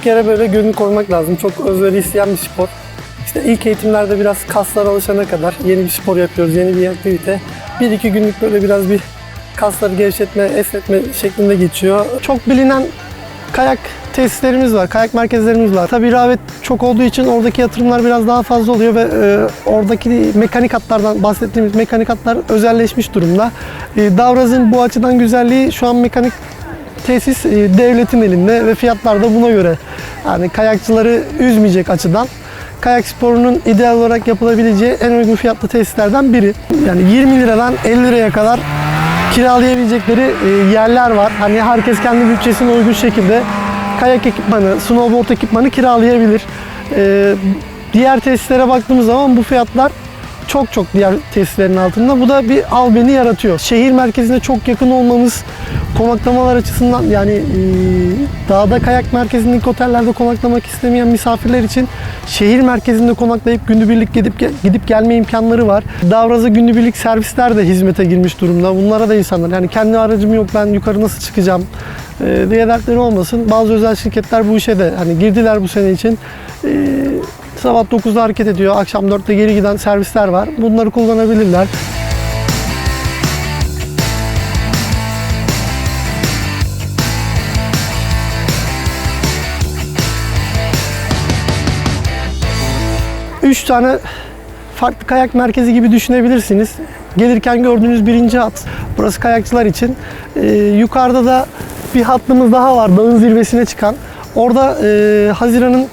kere böyle gönül koymak lazım. Çok özveri isteyen bir spor. İşte ilk eğitimlerde biraz kaslar alışana kadar yeni bir spor yapıyoruz, yeni bir aktivite. Bir iki günlük böyle biraz bir kasları gevşetme, esnetme şeklinde geçiyor. Çok bilinen kayak tesislerimiz var, kayak merkezlerimiz var. Tabii rağbet çok olduğu için oradaki yatırımlar biraz daha fazla oluyor ve e, oradaki mekanik hatlardan bahsettiğimiz mekanik hatlar özelleşmiş durumda. E, Davraz'ın bu açıdan güzelliği şu an mekanik tesis e, devletin elinde ve fiyatlar da buna göre. Yani kayakçıları üzmeyecek açıdan. Kayak sporunun ideal olarak yapılabileceği en uygun fiyatlı tesislerden biri. Yani 20 liradan 50 liraya kadar kiralayabilecekleri e, yerler var. Hani herkes kendi bütçesine uygun şekilde kayak ekipmanı, snowboard ekipmanı kiralayabilir. E, diğer tesislere baktığımız zaman bu fiyatlar çok çok diğer tesislerin altında. Bu da bir albeni yaratıyor. Şehir merkezine çok yakın olmamız konaklamalar açısından yani e, dağda kayak merkezindeki otellerde konaklamak istemeyen misafirler için şehir merkezinde konaklayıp günübirlik gidip gidip gelme imkanları var. Davraz'a günübirlik servisler de hizmete girmiş durumda. Bunlara da insanlar yani kendi aracım yok ben yukarı nasıl çıkacağım e, diye dertleri olmasın. Bazı özel şirketler bu işe de hani girdiler bu sene için. E, Sabah 9'da hareket ediyor, akşam 4'te geri giden servisler var. Bunları kullanabilirler. Üç tane farklı kayak merkezi gibi düşünebilirsiniz. Gelirken gördüğünüz birinci hat. Burası kayakçılar için. Ee, yukarıda da bir hattımız daha var dağın zirvesine çıkan. Orada e, Haziran'ın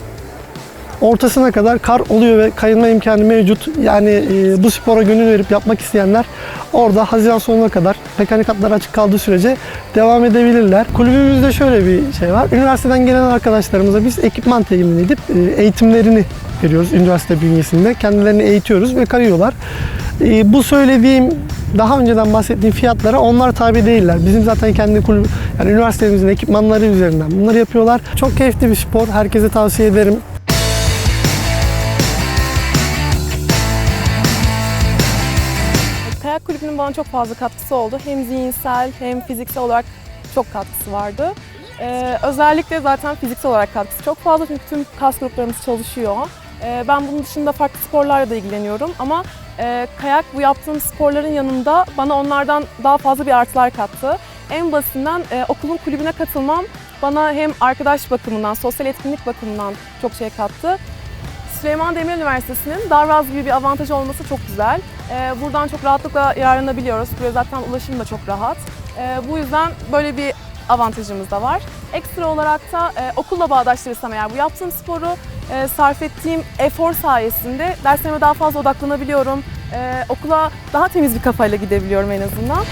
ortasına kadar kar oluyor ve kayılma imkanı mevcut. Yani e, bu spora gönül verip yapmak isteyenler orada Haziran sonuna kadar mekanik hatlar açık kaldığı sürece devam edebilirler. Kulübümüzde şöyle bir şey var. Üniversiteden gelen arkadaşlarımıza biz ekipman temin edip e, eğitimlerini veriyoruz üniversite bünyesinde. Kendilerini eğitiyoruz ve kayıyorlar. E, bu söylediğim daha önceden bahsettiğim fiyatlara onlar tabi değiller. Bizim zaten kendi kulüp, yani üniversitemizin ekipmanları üzerinden bunları yapıyorlar. Çok keyifli bir spor. Herkese tavsiye ederim. Kayak kulübünün bana çok fazla katkısı oldu. Hem zihinsel hem fiziksel olarak çok katkısı vardı. Ee, özellikle zaten fiziksel olarak katkısı çok fazla çünkü tüm kas gruplarımız çalışıyor. Ee, ben bunun dışında farklı sporlarla da ilgileniyorum ama e, kayak bu yaptığım sporların yanında bana onlardan daha fazla bir artılar kattı. En basitinden e, okulun kulübüne katılmam bana hem arkadaş bakımından, sosyal etkinlik bakımından çok şey kattı. Süleyman Demirel Üniversitesi'nin Darvaz gibi bir avantajı olması çok güzel. Ee, buradan çok rahatlıkla yararlanabiliyoruz. Buraya zaten ulaşım da çok rahat. Bu yüzden böyle bir avantajımız da var. Ekstra olarak da e, okulla bağdaştırırsam eğer bu yaptığım sporu e, sarf ettiğim efor sayesinde derslerime daha fazla odaklanabiliyorum. E, okula daha temiz bir kafayla gidebiliyorum en azından.